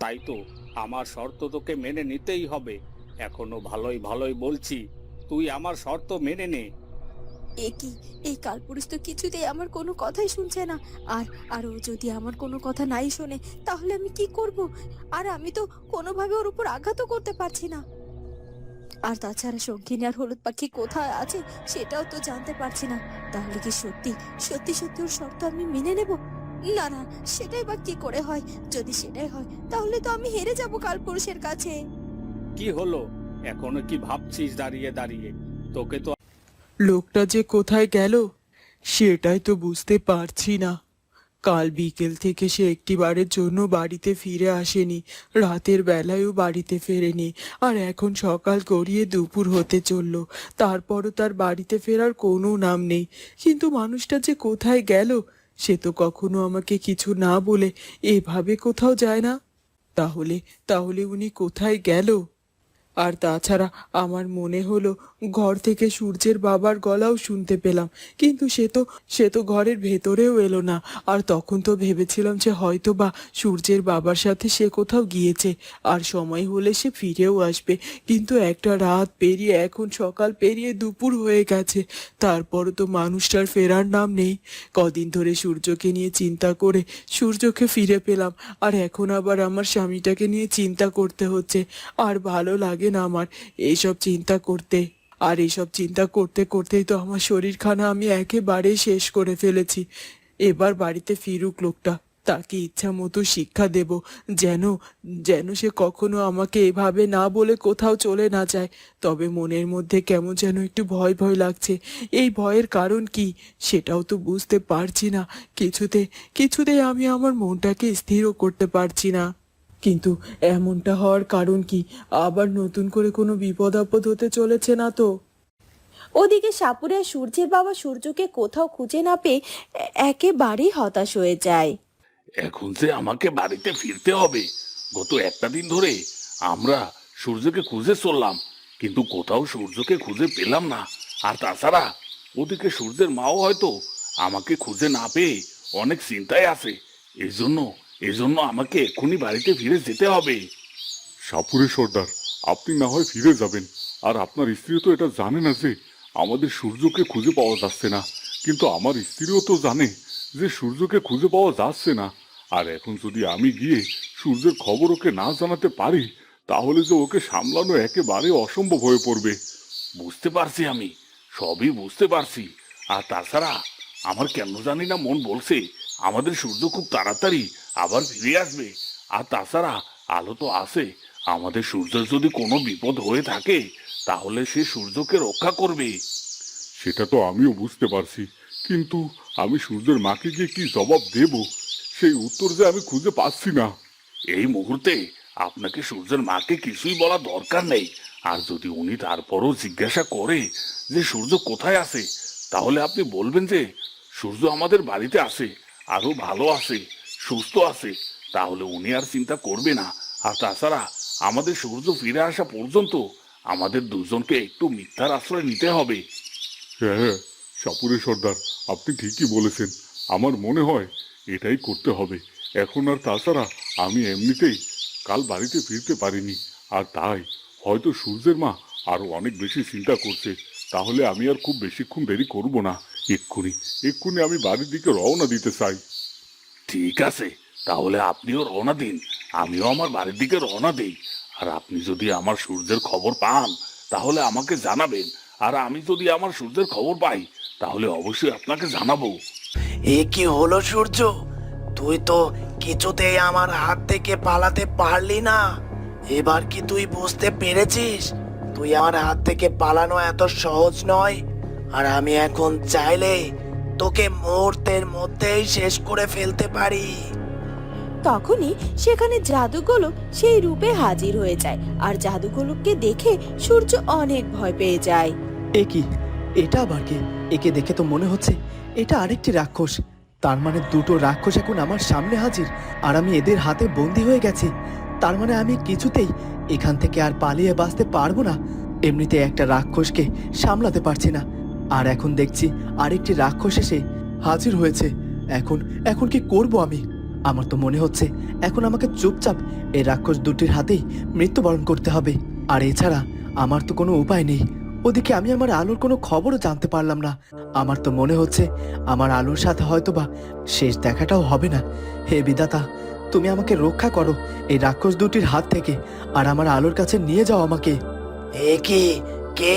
তাই তো আমার শর্ত তোকে মেনে নিতেই হবে। এখনও ভালোই ভালোই বলছি। তুই আমার শর্ত মেনে নে। এ এই কালপুরুষ তো কিছুতেই আমার কোনো কথাই শুনছে না। আর আর ও যদি আমার কোনো কথা নাই শোনে, তাহলে আমি কি করব? আর আমি তো কোনোভাবে ওর উপর আঘাতও করতে পারছি না। আর তাছাড়া শঙ্কিনী আর হলুদ পাখি কোথায় আছে, সেটাও তো জানতে পারছি না। তাহলে কি সত্যি সত্যি সত্যি ওর শর্ত আমি মেনে নেব? না না সেটাই বা কি করে হয়? যদি সেটাই হয় তাহলে তো আমি হেরে যাব কালপুরুষের কাছে। কি হলো? এখনও কি ভাবছিস দাঁড়িয়ে দাঁড়িয়ে? তোকে তো লোকটা যে কোথায় গেল সেটাই তো বুঝতে পারছি না। কাল বিকেল থেকে সে একটিবারের জন্য বাড়িতে ফিরে আসেনি রাতের বেলায়ও বাড়িতে ফেরেনি আর এখন সকাল গড়িয়ে দুপুর হতে চলল। তারপরও তার বাড়িতে ফেরার কোনো নাম নেই। কিন্তু মানুষটা যে কোথায় গেল সে তো কখনো আমাকে কিছু না বলে এভাবে কোথাও যায় না। তাহলে তাহলে উনি কোথায় গেল? আর তাছাড়া আমার মনে হলো ঘর থেকে সূর্যের বাবার গলাও শুনতে পেলাম, কিন্তু সে তো সে তো ঘরের ভেতরেও এলো না। আর তখন তো ভেবেছিলাম যে হয়তো বা সূর্যের বাবার সাথে সে কোথাও গিয়েছে, আর সময় হলে সে ফিরেও আসবে। কিন্তু একটা রাত পেরিয়ে এখন সকাল পেরিয়ে দুপুর হয়ে গেছে, তারপরও তো মানুষটার ফেরার নাম নেই। কদিন ধরে সূর্যকে নিয়ে চিন্তা করে সূর্যকে ফিরে পেলাম, আর এখন আবার আমার স্বামীটাকে নিয়ে চিন্তা করতে হচ্ছে। আর ভালো লাগে না আমার এইসব চিন্তা করতে। আর এইসব চিন্তা করতে করতেই তো আমার শরীরখানা আমি একেবারে শেষ করে ফেলেছি। এবার বাড়িতে ফিরুক লোকটা, তাকে ইচ্ছা মতো শিক্ষা দেব, যেন যেন সে কখনো আমাকে এভাবে না বলে কোথাও চলে না যায়। তবে মনের মধ্যে কেমন যেন একটু ভয় ভয় লাগছে। এই ভয়ের কারণ কি, সেটাও তো বুঝতে পারছি না। কিছুতে কিছুতে আমি আমার মনটাকে স্থিরও করতে পারছি না। কিন্তু এমনটা হওয়ার কারণ কি? আবার নতুন করে কোনো বিপদ আপদ হতে চলেছে না তো? ওদিকে সাপুরে সূর্যের বাবা সূর্যকে কোথাও খুঁজে না পেয়ে একেবারেই হতাশ হয়ে যায়। এখন যে আমাকে বাড়িতে ফিরতে হবে গত একটা দিন ধরে আমরা সূর্যকে খুঁজে চললাম কিন্তু কোথাও সূর্যকে খুঁজে পেলাম না। আর তাছাড়া ওদিকে সূর্যের মাও হয়তো আমাকে খুঁজে না পেয়ে অনেক চিন্তায় আছে। এই জন্য এই জন্য আমাকে এক্ষুনি বাড়িতে ফিরে যেতে হবে। সাপুরে সর্দার আপনি না হয় ফিরে যাবেন। আর আপনার স্ত্রী তো এটা জানে না যে আমাদের সূর্যকে খুঁজে পাওয়া যাচ্ছে না। কিন্তু আমার স্ত্রীও তো জানে যে সূর্যকে খুঁজে পাওয়া যাচ্ছে না। আর এখন যদি আমি গিয়ে সূর্যের খবর ওকে না জানাতে পারি তাহলে যে ওকে সামলানো একেবারে অসম্ভব হয়ে পড়বে। বুঝতে পারছি আমি সবই বুঝতে পারছি। আর তাছাড়া আমার কেন জানি না মন বলছে আমাদের সূর্য খুব তাড়াতাড়ি আবার ফিরে আসবে। আর তাছাড়া আলো তো আসে আমাদের সূর্যের যদি কোনো বিপদ হয়ে থাকে তাহলে সে সূর্যকে রক্ষা করবে। সেটা তো আমিও বুঝতে পারছি। কিন্তু আমি সূর্যের মাকে গিয়ে কি জবাব দেব? সেই উত্তর যে আমি খুঁজে পাচ্ছি না। এই মুহূর্তে আপনাকে সূর্যের মাকে কিছুই বলা দরকার নেই। আর যদি উনি তারপরও জিজ্ঞাসা করে যে সূর্য কোথায় আছে তাহলে আপনি বলবেন যে সূর্য আমাদের বাড়িতে আছে। আরও ভালো আছে, সুস্থ আছে, তাহলে উনি আর চিন্তা করবে না। আর তাছাড়া আমাদের সূর্য ফিরে আসা পর্যন্ত আমাদের দুজনকে একটু মিথ্যার আশ্রয় নিতে হবে। হ্যাঁ হ্যাঁ সাপুরে সর্দার, আপনি ঠিকই বলেছেন। আমার মনে হয় এটাই করতে হবে। এখন আর তাছাড়া আমি এমনিতেই কাল বাড়িতে ফিরতে পারিনি। আর তাই, হয়তো সূর্যের মা আরও অনেক বেশি চিন্তা করছে। তাহলে আমি আর খুব বেশিক্ষণ দেরি করব না। এক্ষুনি এক্ষুনি আমি বাড়ির দিকে রওনা দিতে চাই। ঠিক আছে তাহলে আপনিও রওনা দিন আমিও আমার বাড়ির দিকে রওনা দিই। আর আপনি যদি আমার সূর্যের খবর পান তাহলে আমাকে জানাবেন। আর আমি যদি আমার সূর্যের খবর পাই তাহলে অবশ্যই আপনাকে জানাব। এ কি হলো সূর্য? তুই তো কিছুতেই আমার হাত থেকে পালাতে পারলি না। এবার কি তুই বুঝতে পেরেছিস? তুই আমার হাত থেকে পালানো এত সহজ নয়। আর আমি এখন চাইলে তোকে মুহূর্তের মধ্যেই শেষ করে ফেলতে পারি। তখনই সেখানে জাদুগোলক সেই রূপে হাজির হয়ে যায় আর জাদুগোলককে দেখে সূর্য অনেক ভয় পেয়ে যায়। এ কি? এটা আবার কি? একে দেখে তো মনে হচ্ছে এটা আরেকটি রাক্ষস। তার মানে দুটো রাক্ষস এখন আমার সামনে হাজির আর আমি এদের হাতে বন্দি হয়ে গেছি। তার মানে আমি কিছুতেই এখান থেকে আর পালিয়ে বাঁচতে পারব না। এমনিতে একটা রাক্ষসকে সামলাতে পারছি না। আর এখন দেখছি আরেকটি রাক্ষস এসে হাজির হয়েছে। এখন এখন কি করব আমি? আমার তো মনে হচ্ছে এখন আমাকে চুপচাপ এই রাক্ষস দুটির হাতেই মৃত্যুবরণ করতে হবে। আর এছাড়া আমার তো কোনো উপায় নেই। ওদিকে আমি আমার আলোর কোনো খবরও জানতে পারলাম না। আমার তো মনে হচ্ছে আমার আলোর সাথে হয়তোবা শেষ দেখাটাও হবে না। হে বিদাতা তুমি আমাকে রক্ষা করো এই রাক্ষস দুটির হাত থেকে, আর আমার আলোর কাছে নিয়ে যাও আমাকে। কি? কে?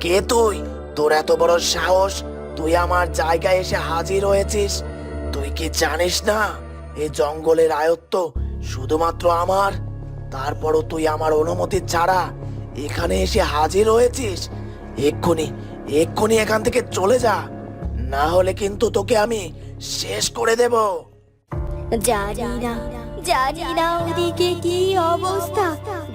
কে তুই? তোর এত বড় সাহস? তুই আমার জায়গায় এসে হাজির হয়েছিস? তুই কি জানিস না? এই জঙ্গলের আয়ত্ত শুধুমাত্র আমার? তারপরও তুই আমার অনুমতি ছাড়া এখানে এসে হাজির হয়েছিস? এক্ষুনি এক্ষুনি এখান থেকে চলে যা। না হলে কিন্তু তোকে আমি শেষ করে দেবো। জানি না জানি না ওদিকে কি অবস্থা।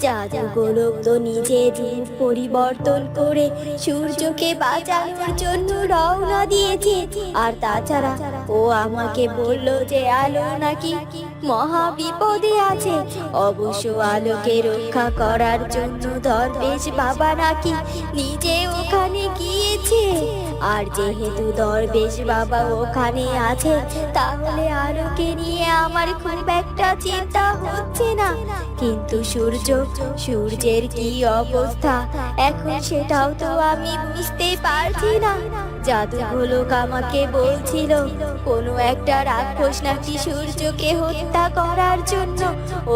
জাদু গোলক তো নিজের রূপ পরিবর্তন করে সূর্যকে বাঁচানোর জন্য রওনা দিয়েছে। আর তাছাড়া ও আমাকে বলল যে আলো নাকি মহা বিপদে আছে। অবশ্য আলোকে রক্ষা করার জন্য দরবেশ বাবা নাকি নিজে ওখানে গিয়েছে। আর যেহেতু দরবেশ বাবা ওখানে আছে, তাহলে আলোকে নিয়ে আমার খুব একটা চিন্তা হচ্ছে না। কিন্তু সূর্য সূর্যের কি অবস্থা? এখন সেটাও তো আমি বুঝতে পারছি না। জাদু গোলক আমাকে বলছিল, কোনো একটা রাক্ষস নাকি সূর্যকে হত্যা করার জন্য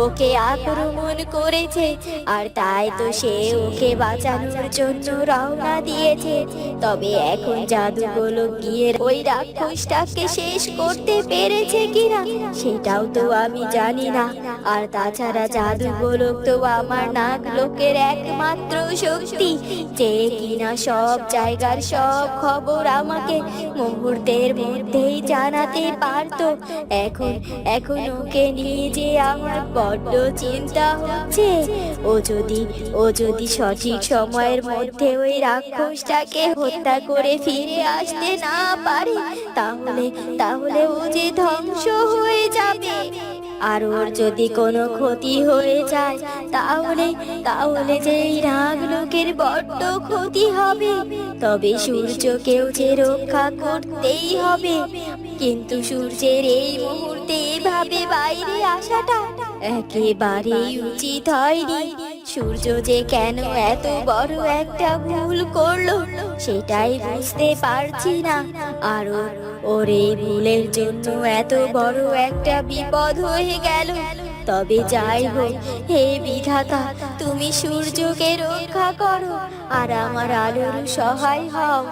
ওকে আক্রমণ করেছে, আর তাই তো সে ওকে বাঁচানোর জন্য রওনা দিয়েছে। তবে এখন জাদু গোলক গিয়ে ওই রাক্ষসটাকে শেষ করতে পেরেছে কিনা, সেটাও তো আমি জানি না। আর তাছাড়া জাদু গোলক তো আমার নাক লোকের একমাত্র শক্তি, যে কিনা সব জায়গার সব খবর আমাকে মুহূর্তের মধ্যেই জানাতে পারতো। এখন এখন ওকে নিয়ে যে আমার বড্ড চিন্তা হচ্ছে, ও যদি ও যদি সঠিক সময়ের মধ্যে ওই রাক্ষসটাকে হত্যা করে ফিরে আসতে না পারে, তাহলে তাহলে ও যে ধ্বংস হয়ে যাবে। আর ওর যদি কোনো ক্ষতি হয়ে যায়, তাহলে তাহলে যে এই রাগ লোকের বড্ড ক্ষতি হবে, তবে সূর্যকেও যে রক্ষা করতেই হবে। কিন্তু সূর্যের এই মুহূর্তে এভাবে বাইরে আসাটা একেবারেই উচিত হয়নি। সূর্য যে কেন এত বড় একটা ভুল করল, সেটাই বুঝতে পারছি না। আর ওর- এই ভুলের জন্য এত বড় একটা বিপদ হয়ে গেল। তবে যাই হোক, হে বিধাতা, তুমি সূর্যকে রক্ষা করো আর আমার আলোর সহায় হও।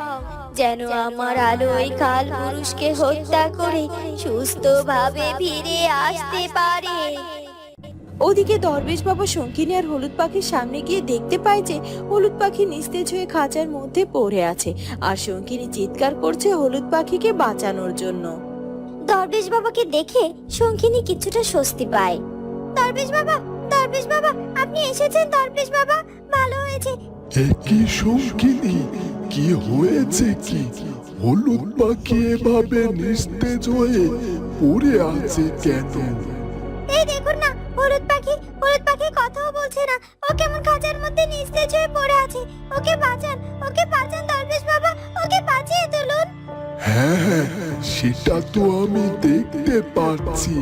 যেন আমার আলো ওই কাল পুরুষকে হত্যা করে সুস্থভাবে ফিরে আসতে পারে। ওদিকে দরবেশ বাবা শঙ্কিনী আর হলুদ পাখির সামনে গিয়ে দেখতে পায় যে হলুদ পাখি নিস্তেজ হয়ে খাঁচার মধ্যে পড়ে আছে আর শঙ্কিনী চিৎকার করছে হলুদ পাখিকে বাঁচানোর জন্য। দরবেশ বাবাকে দেখে শঙ্খিনী কিছুটা স্বস্তি পায়। দরবেশ বাবা দরবেশ বাবা আপনি এসেছেন দরবেশ বাবা ভালো হয়েছে। কি শঙ্কিনী? কি হয়েছে কি? হলুদ পাখি এভাবে নিস্তেজ হয়ে পড়ে আছে কেন? বলছে না? ও কেমন খাঁচার মধ্যে নিস্তেজ হয়ে পড়ে আছে। ওকে বাঁচান ওকে বাঁচান দরবেশ বাবা ওকে বাঁচিয়ে তুলুন। হ্যাঁ হ্যাঁ সেটা তো আমি দেখতে পাচ্ছি।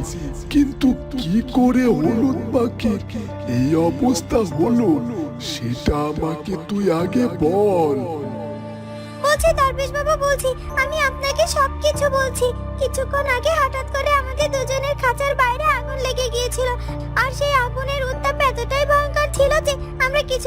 কিন্তু কি করে হলুদ পাখি এই অবস্থা হলো সেটা আমাকে তুই আগে বল। বলছি দরবেশ বাবা বলছি আমি আপনাকে সবকিছু বলছি। কিছুক্ষণ আগে হঠাৎ করে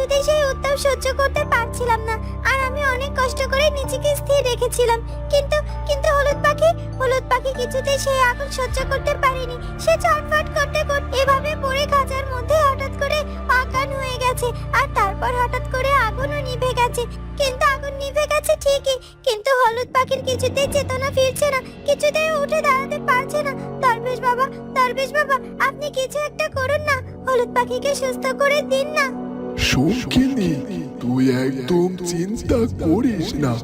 কিছুতেই সেই উত্তাপ সহ্য করতে পারছিলাম না। আর আমি অনেক কষ্ট করে নিজেকে স্থির রেখেছিলাম। কিন্তু কিন্তু হলুদ পাখি হলুদ পাখি কিছুতেই সেই আগুন সহ্য করতে পারেনি। সে ছটফট করতে করতে এভাবে পড়ে খাঁচার মধ্যে হঠাৎ করে অজ্ঞান হয়ে গেছে। আর তারপর হঠাৎ করে আগুনও নিভে গেছে। কিন্তু আগুন নিভে গেছে ঠিকই। কিন্তু হলুদ পাখির কিছুতেই চেতনা ফিরছে না। কিছুতেই উঠে দাঁড়াতে পারছে না। দরবেশ বাবা দরবেশ বাবা, আপনি কিছু একটা করুন না। হলুদ পাখিকে সুস্থ করে দিন না। শৌখিনী তুই একদম চিন্তা করিস না।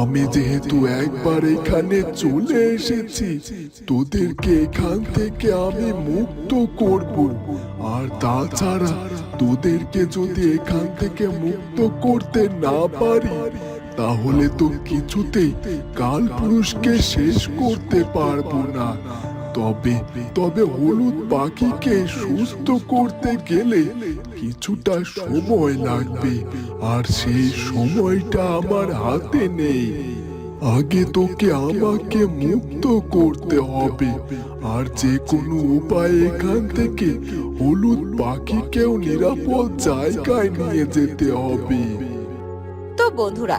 আমি যেহেতু একবার এখানে চলে এসেছি, তোদেরকে এখান থেকে আমি মুক্ত করব। আর তাছাড়া তোদেরকে যদি এখান থেকে মুক্ত করতে না পারি, তাহলে তো কিছুতেই কাল পুরুষকে শেষ করতে পারব না। তবে তবে হলুদ পাখিকে সুস্থ করতে গেলে কিছুটা সময় লাগবে, আর সেই সময়টা আমার হাতে নেই। আগে তোকে আমাকে মুক্ত করতে হবে, আর যে কোনো উপায়ে এখান থেকে হলুদ পাখিকেও নিরাপদ জায়গায় নিয়ে যেতে হবে। তো বন্ধুরা